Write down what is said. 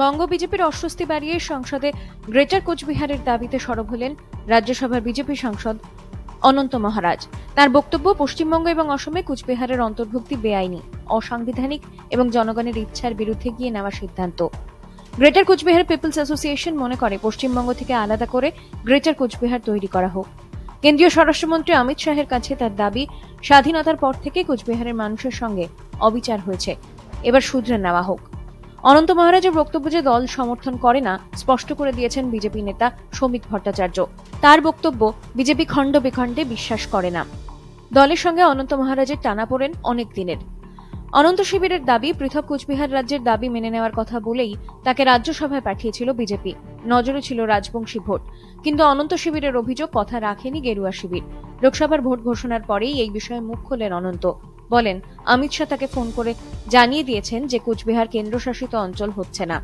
বঙ্গ বিজেপির অস্বস্তি বাড়িয়ে সংসদে গ্রেটার কোচবিহারের দাবিতে সরব হলেন রাজ্যসভার বিজেপি সাংসদ অনন্ত মহারাজ। তার বক্তব্য পশ্চিমবঙ্গ এবং অসমে কুচবিহারের অন্তর্ভুক্তি বেআইনি, অসাংবিধানিক এবং জনগণের ইচ্ছার বিরুদ্ধে গিয়ে নেওয়া সিদ্ধান্ত। গ্রেটার কোচবিহার পিপলস অ্যাসোসিয়েশন মনে করে, পশ্চিমবঙ্গ থেকে আলাদা করে গ্রেটার কোচবিহার তৈরি করা হোক। কেন্দ্রীয় স্বরাষ্ট্রমন্ত্রী অমিত শাহের কাছে তার দাবি, স্বাধীনতার পর থেকে কোচবিহারের মানুষের সঙ্গে অবিচার হয়েছে, এবার শুধরে নেওয়া হোক। অনন্ত মহারাজের বক্তব্য যে দল সমর্থন করে না, স্পষ্ট করে দিয়েছেন বিজেপি নেতা শ্রমিক ভট্টাচার্য। তার বক্তব্য, বিজেপি খণ্ড বিখণ্ডে বিশ্বাস করে না। দলের সঙ্গে অনন্ত মহারাজের টানাপোড়েন অনেক দিনের। অনন্ত শিবিরের দাবি, পৃথক কুচবিহার রাজ্যের দাবি মেনে নেওয়ার কথা বলেই তাকে রাজ্যসভায় পাঠিয়েছিল বিজেপি। নজরে ছিল রাজবংশী ভোট। কিন্তু অনন্ত শিবিরের অভিযোগ, কথা রাখেনি গেরুয়া শিবির। লোকসভার ভোট ঘোষণার পরেই এই বিষয়ে মুখ খোলেন অনন্ত। বলেন অমিত শাহ তাকে ফোন করে জানিয়ে দিয়েছেন যে কোচবিহার কেন্দ্রশাসিত অঞ্চল হচ্ছে না।